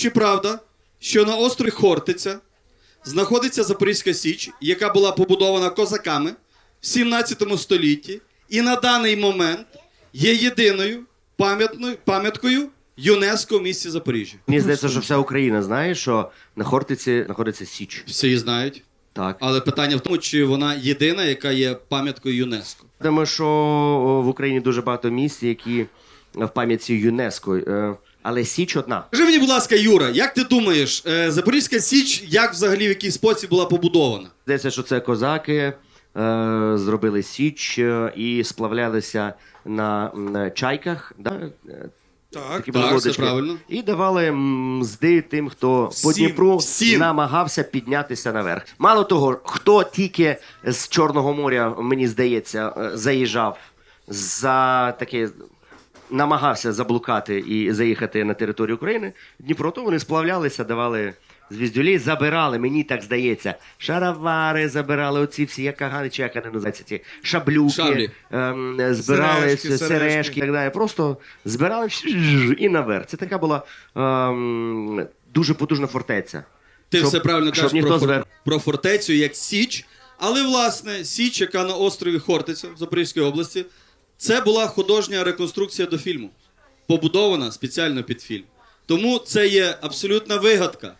чи правда, що на острові Хортиця знаходиться Запорізька Січ, яка була побудована козаками в 17 столітті, і на даний момент є єдиною пам'ятною- пам'яткою ЮНЕСКО в місті Запоріжжя? Мені здається, що вся Україна знає, що на Хортиці знаходиться Січ. Всі її знають. Так. Але питання в тому, чи вона єдина, яка є пам'яткою ЮНЕСКо. Думаю, що в Україні дуже багато місць, які в пам'ятці ЮНЕСКО. Але Січ одна. Скажи мені, будь ласка, Юра, як ти думаєш, е, Запорізька Січ як взагалі в який спосіб була побудована? Здається, що це козаки е, зробили Січ е, і сплавлялися на м, чайках. Да? Так, такі були так, все лодочки. правильно. І давали мзди тим, хто по Всім, Дніпру всім. намагався піднятися наверх. Мало того, хто тільки з Чорного моря, мені здається, е, заїжджав за таке. Намагався заблукати і заїхати на територію України. Дніпро, то вони сплавлялися, давали звіздюлі, забирали, мені так здається, шаровари забирали, оці всі, як кагани, чи як вони називаються, ці шаблюки, Шаблі. ем, збирали Сережки, сережки, сережки. і так далі. Просто збирали і наверх. Це така була ем, дуже потужна фортеця. Ти Щоб- все правильно щоб кажеш ніхто про, фор- зверху. про фортецю як Січ. Але, власне, Січ, яка на острові Хортиця в Запорізькій області, це була художня реконструкція до фільму, побудована спеціально під фільм. Тому це є абсолютна вигадка.